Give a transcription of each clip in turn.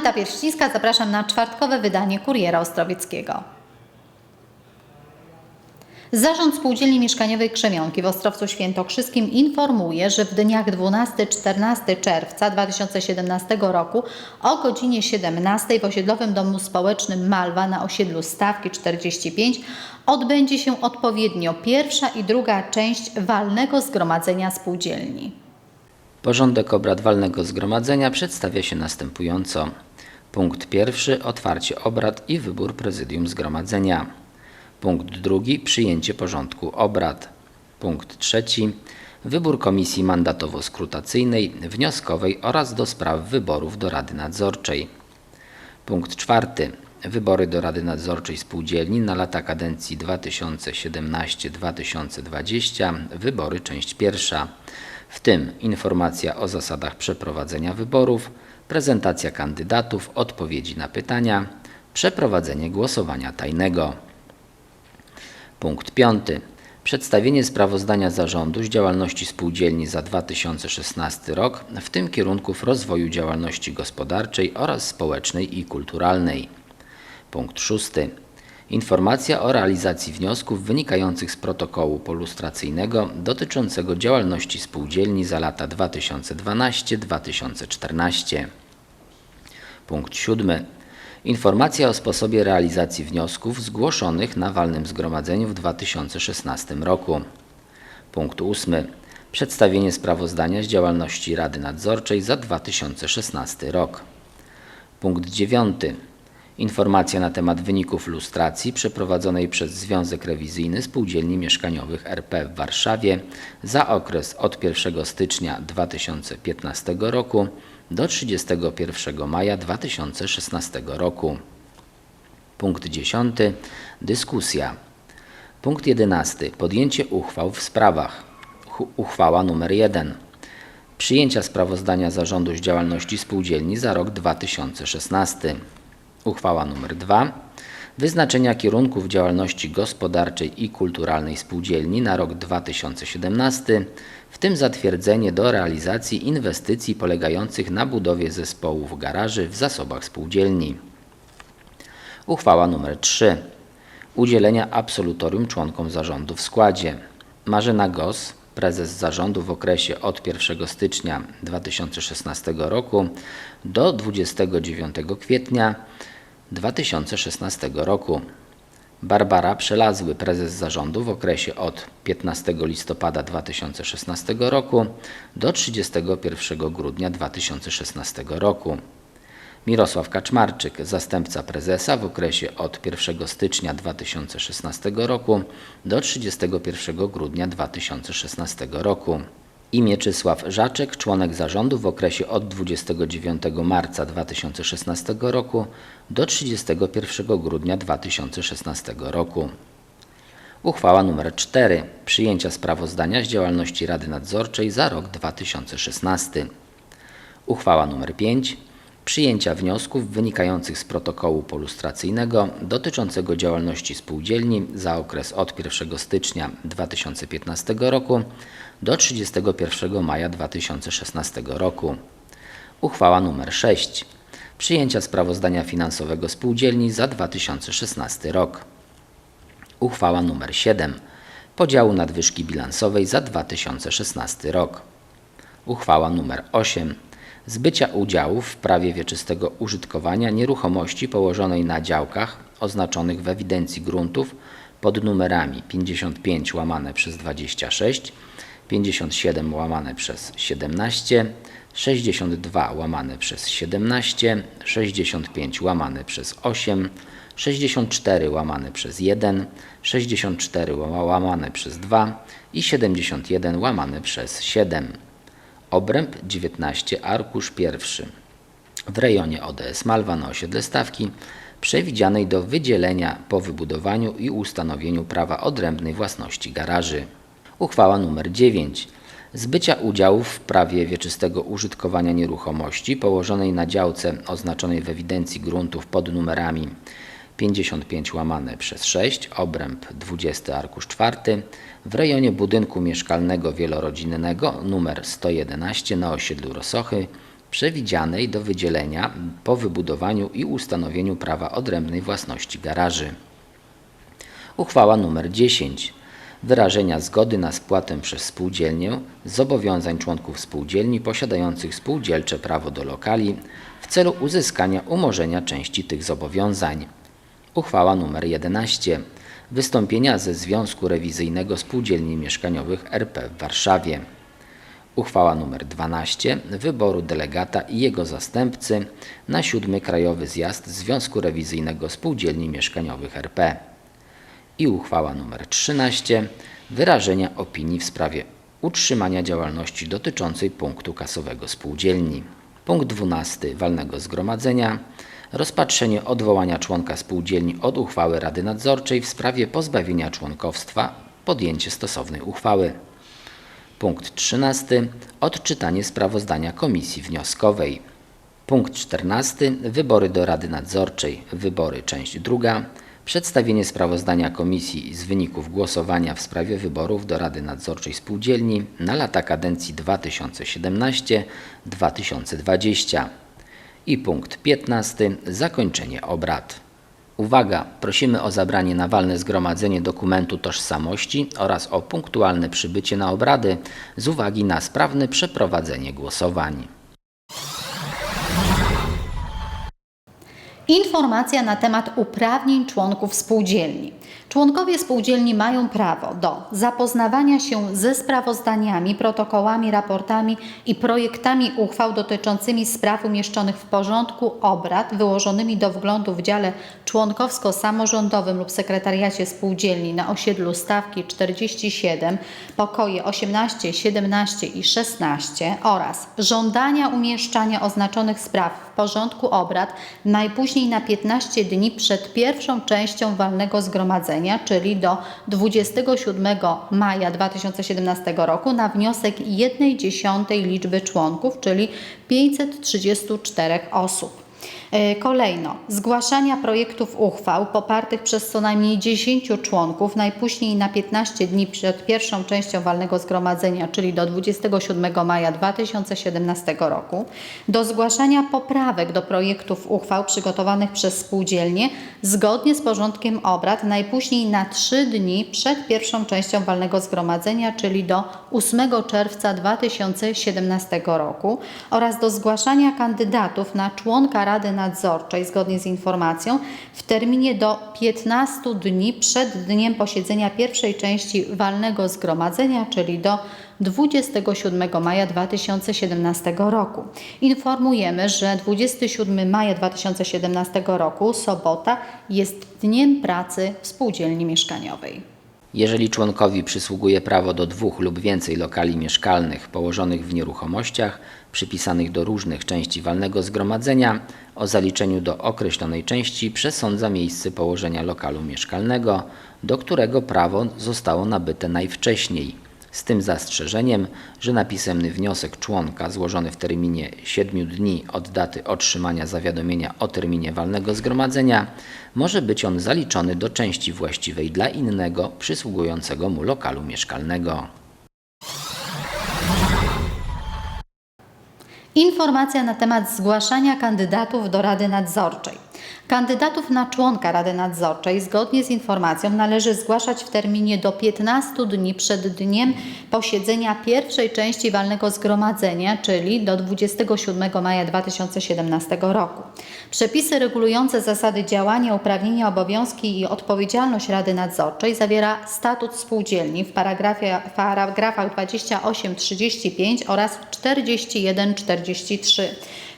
Aneta Pierścińska, zapraszam na czwartkowe wydanie Kuriera Ostrowieckiego. Zarząd Spółdzielni Mieszkaniowej Krzemionki w Ostrowcu Świętokrzyskim informuje, że w dniach 12-14 czerwca 2017 roku o godzinie 17 w osiedlowym domu społecznym Malwa na osiedlu Stawki 45 odbędzie się odpowiednio pierwsza i druga część walnego zgromadzenia spółdzielni. Porządek obrad walnego zgromadzenia przedstawia się następująco. Punkt pierwszy otwarcie obrad i wybór prezydium zgromadzenia. Punkt drugi przyjęcie porządku obrad. Punkt trzeci wybór komisji mandatowo-skrutacyjnej, wnioskowej oraz do spraw wyborów do Rady Nadzorczej. Punkt czwarty. Wybory do Rady Nadzorczej Spółdzielni na lata kadencji 2017-2020. Wybory część pierwsza. W tym informacja o zasadach przeprowadzenia wyborów, prezentacja kandydatów, odpowiedzi na pytania, przeprowadzenie głosowania tajnego. Punkt piąty. Przedstawienie sprawozdania zarządu z działalności spółdzielni za 2016 rok, w tym kierunków rozwoju działalności gospodarczej oraz społecznej i kulturalnej. Punkt szósty. Informacja o realizacji wniosków wynikających z protokołu polustracyjnego dotyczącego działalności spółdzielni za lata 2012-2014. Punkt siódmy. Informacja o sposobie realizacji wniosków zgłoszonych na walnym zgromadzeniu w 2016 roku. Punkt ósmy. Przedstawienie sprawozdania z działalności Rady Nadzorczej za 2016 rok. Punkt dziewiąty. Informacja na temat wyników lustracji przeprowadzonej przez Związek Rewizyjny Spółdzielni Mieszkaniowych RP w Warszawie za okres od 1 stycznia 2015 roku do 31 maja 2016 roku. Punkt 10. Dyskusja. Punkt 11. Podjęcie uchwał w sprawach. Ch- Uchwała nr 1. Przyjęcia sprawozdania zarządu z działalności spółdzielni za rok 2016. Uchwała nr 2. Wyznaczenia kierunków działalności gospodarczej i kulturalnej spółdzielni na rok 2017, w tym zatwierdzenie do realizacji inwestycji polegających na budowie zespołów garaży w zasobach spółdzielni. Uchwała nr 3. Udzielenia absolutorium członkom zarządu w składzie. Marzena Gos, prezes zarządu w okresie od 1 stycznia 2016 roku do 29 kwietnia 2016 roku. Barbara Przelazły, prezes zarządu w okresie od 15 listopada 2016 roku do 31 grudnia 2016 roku. Mirosław Kaczmarczyk, zastępca prezesa w okresie od 1 stycznia 2016 roku do 31 grudnia 2016 roku. I Mieczysław Żaczek, członek zarządu w okresie od 29 marca 2016 roku do 31 grudnia 2016 roku. Uchwała nr 4. Przyjęcia sprawozdania z działalności Rady Nadzorczej za rok 2016. Uchwała nr 5. Przyjęcia wniosków wynikających z protokołu polustracyjnego dotyczącego działalności spółdzielni za okres od 1 stycznia 2015 roku do 31 maja 2016 roku. Uchwała nr 6. Przyjęcia sprawozdania finansowego spółdzielni za 2016 rok. Uchwała nr 7. Podziału nadwyżki bilansowej za 2016 rok. Uchwała nr 8. Zbycia udziałów w prawie wieczystego użytkowania nieruchomości położonej na działkach oznaczonych w ewidencji gruntów pod numerami 55 łamane przez 26, 57 łamane przez 17, 62 łamane przez 17, 65 łamane przez 8, 64 łamane przez 1, 64 łamane przez 2 i 71 łamane przez 7. Obręb 19, arkusz 1. W rejonie ODS Malwa na osiedle Stawki, przewidzianej do wydzielenia po wybudowaniu i ustanowieniu prawa odrębnej własności garaży. Uchwała nr 9. Zbycia udziałów w prawie wieczystego użytkowania nieruchomości położonej na działce oznaczonej w ewidencji gruntów pod numerami 55 łamane przez 6, obręb 20 arkusz 4, w rejonie budynku mieszkalnego wielorodzinnego nr 111 na osiedlu Rosochy przewidzianej do wydzielenia po wybudowaniu i ustanowieniu prawa odrębnej własności garaży. Uchwała nr 10. Wyrażenia zgody na spłatę przez spółdzielnię zobowiązań członków spółdzielni posiadających spółdzielcze prawo do lokali w celu uzyskania umorzenia części tych zobowiązań. Uchwała nr 11. Wystąpienia ze Związku Rewizyjnego Spółdzielni Mieszkaniowych RP w Warszawie. Uchwała nr 12 wyboru delegata i jego zastępcy na siódmy Krajowy Zjazd Związku Rewizyjnego Spółdzielni Mieszkaniowych RP i uchwała nr 13 wyrażenia opinii w sprawie utrzymania działalności dotyczącej punktu kasowego spółdzielni. Punkt 12 walnego zgromadzenia rozpatrzenie odwołania członka spółdzielni od uchwały Rady Nadzorczej w sprawie pozbawienia członkowstwa, podjęcie stosownej uchwały. Punkt 13. Odczytanie sprawozdania komisji wnioskowej. Punkt 14. Wybory do Rady Nadzorczej. Wybory, część druga. Przedstawienie sprawozdania komisji z wyników głosowania w sprawie wyborów do Rady Nadzorczej Spółdzielni na lata kadencji 2017-2020. I punkt 15. Zakończenie obrad. Uwaga! Prosimy o zabranie na walne zgromadzenie dokumentu tożsamości oraz o punktualne przybycie na obrady z uwagi na sprawne przeprowadzenie głosowań. Informacja na temat uprawnień członków spółdzielni. Członkowie spółdzielni mają prawo do zapoznawania się ze sprawozdaniami, protokołami, raportami i projektami uchwał dotyczącymi spraw umieszczonych w porządku obrad wyłożonymi do wglądu w dziale członkowsko-samorządowym lub sekretariacie spółdzielni na osiedlu Stawki 47, pokoje 18, 17 i 16 oraz żądania umieszczania oznaczonych spraw porządku obrad najpóźniej na 15 dni przed pierwszą częścią walnego zgromadzenia, czyli do 27 maja 2017 roku na wniosek 1 dziesiątej liczby członków, czyli 534 osób. E, Kolejno, zgłaszania projektów uchwał popartych przez co najmniej 10 członków najpóźniej na 15 dni przed pierwszą częścią walnego zgromadzenia, czyli do 27 maja 2017 roku, do zgłaszania poprawek do projektów uchwał przygotowanych przez spółdzielnie zgodnie z porządkiem obrad najpóźniej na 3 dni przed pierwszą częścią walnego zgromadzenia, czyli do 8 czerwca 2017 roku oraz do zgłaszania kandydatów na członka Rady Nadzorczej zgodnie z informacją w terminie do 15 dni przed dniem posiedzenia pierwszej części walnego zgromadzenia, czyli do 27 maja 2017 roku. Informujemy, że 27 maja 2017 roku, sobota, jest dniem pracy w spółdzielni mieszkaniowej. Jeżeli członkowi przysługuje prawo do dwóch lub więcej lokali mieszkalnych położonych w nieruchomościach, przypisanych do różnych części walnego zgromadzenia, o zaliczeniu do określonej części przesądza miejsce położenia lokalu mieszkalnego, do którego prawo zostało nabyte najwcześniej. Z tym zastrzeżeniem, że na pisemny wniosek członka złożony w terminie 7 dni od daty otrzymania zawiadomienia o terminie walnego zgromadzenia może być on zaliczony do części właściwej dla innego przysługującego mu lokalu mieszkalnego. Informacja na temat zgłaszania kandydatów do Rady Nadzorczej. Kandydatów na członka Rady Nadzorczej zgodnie z informacją należy zgłaszać w terminie do 15 dni przed dniem posiedzenia pierwszej części walnego zgromadzenia, czyli do 27 maja 2017 roku. Przepisy regulujące zasady działania, uprawnienia, obowiązki i odpowiedzialność Rady Nadzorczej zawiera statut spółdzielni w paragrafach 28-35 oraz 41-43.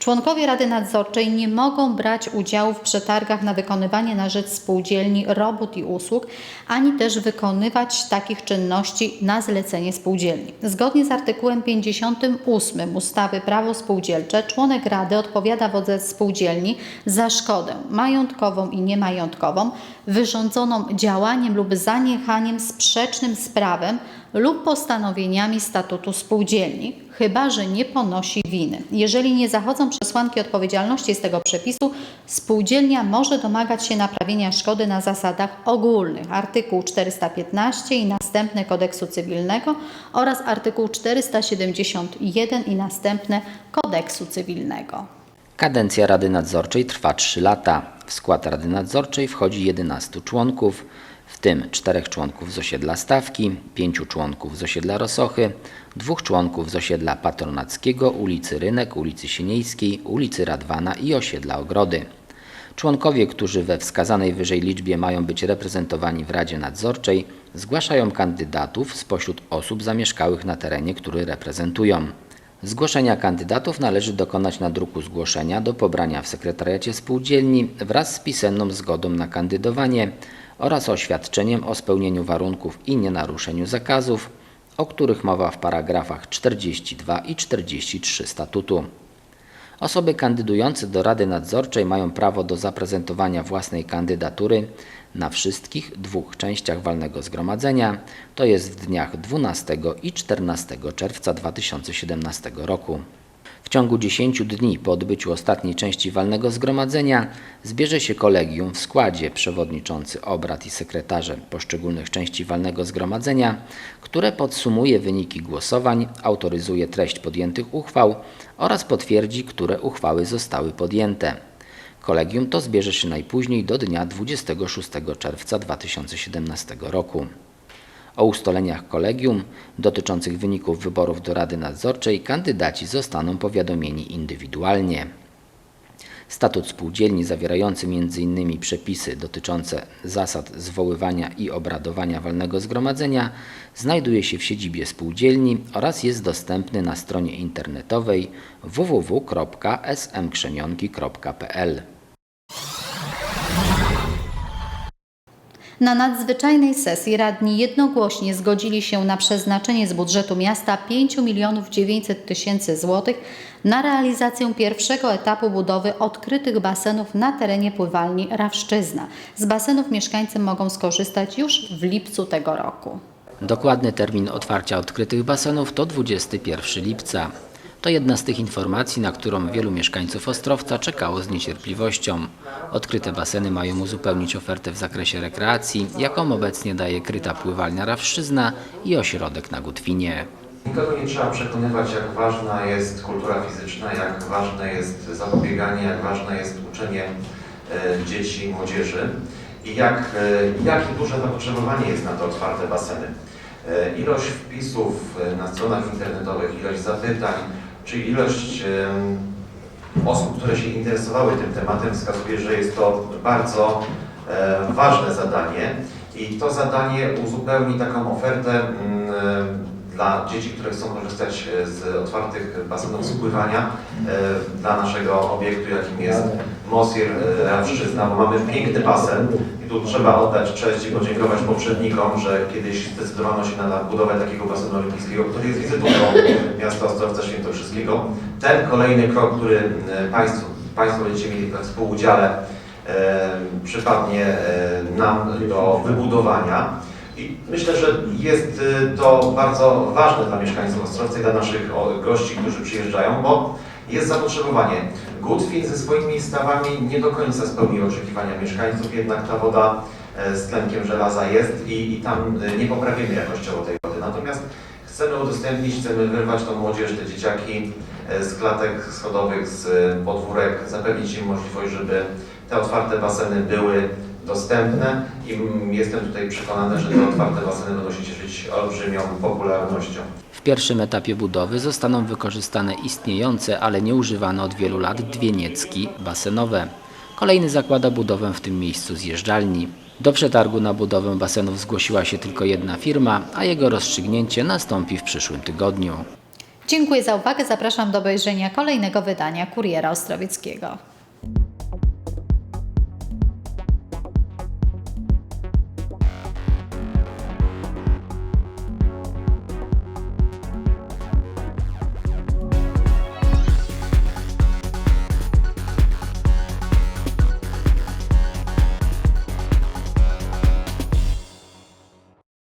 Członkowie Rady Nadzorczej nie mogą brać udziału w przetargach na wykonywanie na rzecz spółdzielni robót i usług, ani też wykonywać takich czynności na zlecenie spółdzielni. Zgodnie z artykułem 58 ustawy Prawo Spółdzielcze członek Rady odpowiada wobec spółdzielni za szkodę majątkową i niemajątkową wyrządzoną działaniem lub zaniechaniem sprzecznym z prawem lub postanowieniami statutu spółdzielni, chyba że nie ponosi winy. Jeżeli nie zachodzą przesłanki odpowiedzialności z tego przepisu, spółdzielnia może domagać się naprawienia szkody na zasadach ogólnych artykuł 415 i następne kodeksu cywilnego oraz artykuł 471 i następne kodeksu cywilnego. Kadencja Rady Nadzorczej trwa 3 lata. W skład Rady Nadzorczej wchodzi 11 członków, tym 4 członków z osiedla Stawki, 5 członków z osiedla Rosochy, 2 członków z osiedla Patronackiego, ulicy Rynek, ulicy Sieniejskiej, ulicy Radwana i osiedla Ogrody. Członkowie, którzy we wskazanej wyżej liczbie mają być reprezentowani w Radzie Nadzorczej, zgłaszają kandydatów spośród osób zamieszkałych na terenie, który reprezentują. Zgłoszenia kandydatów należy dokonać na druku zgłoszenia do pobrania w sekretariacie spółdzielni wraz z pisemną zgodą na kandydowanie oraz oświadczeniem o spełnieniu warunków i nienaruszeniu zakazów, o których mowa w paragrafach 42 i 43 statutu. Osoby kandydujące do Rady Nadzorczej mają prawo do zaprezentowania własnej kandydatury na wszystkich dwóch częściach walnego zgromadzenia, to jest w dniach 12 i 14 czerwca 2017 roku. W ciągu 10 dni po odbyciu ostatniej części walnego zgromadzenia zbierze się kolegium w składzie przewodniczący obrad i sekretarze poszczególnych części walnego zgromadzenia, które podsumuje wyniki głosowań, autoryzuje treść podjętych uchwał oraz potwierdzi, które uchwały zostały podjęte. Kolegium to zbierze się najpóźniej do dnia 26 czerwca 2017 roku. O ustaleniach kolegium dotyczących wyników wyborów do Rady Nadzorczej kandydaci zostaną powiadomieni indywidualnie. Statut spółdzielni zawierający m.in. przepisy dotyczące zasad zwoływania i obradowania walnego zgromadzenia znajduje się w siedzibie spółdzielni oraz jest dostępny na stronie internetowej www.smkrzemionki.pl. Na nadzwyczajnej sesji radni jednogłośnie zgodzili się na przeznaczenie z budżetu miasta 5 milionów 900 tysięcy złotych na realizację pierwszego etapu budowy odkrytych basenów na terenie pływalni Rawszczyzna. Z basenów mieszkańcy mogą skorzystać już w lipcu tego roku. Dokładny termin otwarcia odkrytych basenów to 21 lipca. To jedna z tych informacji, na którą wielu mieszkańców Ostrowca czekało z niecierpliwością. Odkryte baseny mają uzupełnić ofertę w zakresie rekreacji, jaką obecnie daje kryta pływalnia Rawszczyzna i ośrodek na Gutwinie. Nikogo nie trzeba przekonywać, jak ważna jest kultura fizyczna, jak ważne jest zapobieganie, jak ważne jest uczenie e, dzieci i młodzieży i jak, e, jakie duże zapotrzebowanie jest na te otwarte baseny. E, Ilość wpisów na stronach internetowych, ilość zapytań, czy ilość osób, które się interesowały tym tematem wskazuje, że jest to bardzo ważne zadanie? I to zadanie uzupełni taką ofertę mm, dla dzieci, które chcą korzystać e, z otwartych basenów z pływania e, dla naszego obiektu, jakim jest Mosir e, Rawszczyzna, bo mamy piękny basen i tu trzeba oddać cześć i podziękować poprzednikom, że kiedyś zdecydowano się na budowę takiego basenu olimpijskiego, który jest wizytówką miasta Ostrowca Świętokrzyskiego. Ten kolejny krok, który e, Państwo, Państwo będziecie mieli we współudziale, e, przypadnie e, nam do wybudowania. I myślę, że jest to bardzo ważne dla mieszkańców Ostrowca i dla naszych gości, którzy przyjeżdżają, bo jest zapotrzebowanie. Gutwin ze swoimi stawami nie do końca spełnił oczekiwania mieszkańców, jednak ta woda e, z tlenkiem żelaza jest i, i tam e, nie poprawimy jakościowo tej wody. Natomiast chcemy udostępnić, chcemy wyrwać tą młodzież, te dzieciaki e, z klatek schodowych, z podwórek, zapewnić im możliwość, żeby te otwarte baseny były dostępne i jestem tutaj przekonany, że te otwarte baseny będą się cieszyć olbrzymią popularnością. W pierwszym etapie budowy zostaną wykorzystane istniejące, ale nieużywane od wielu lat dwie niecki basenowe. Kolejny zakłada budowę w tym miejscu zjeżdżalni. Do przetargu na budowę basenów zgłosiła się tylko jedna firma, a jego rozstrzygnięcie nastąpi w przyszłym tygodniu. Dziękuję za uwagę. Zapraszam do obejrzenia kolejnego wydania Kuriera Ostrowieckiego.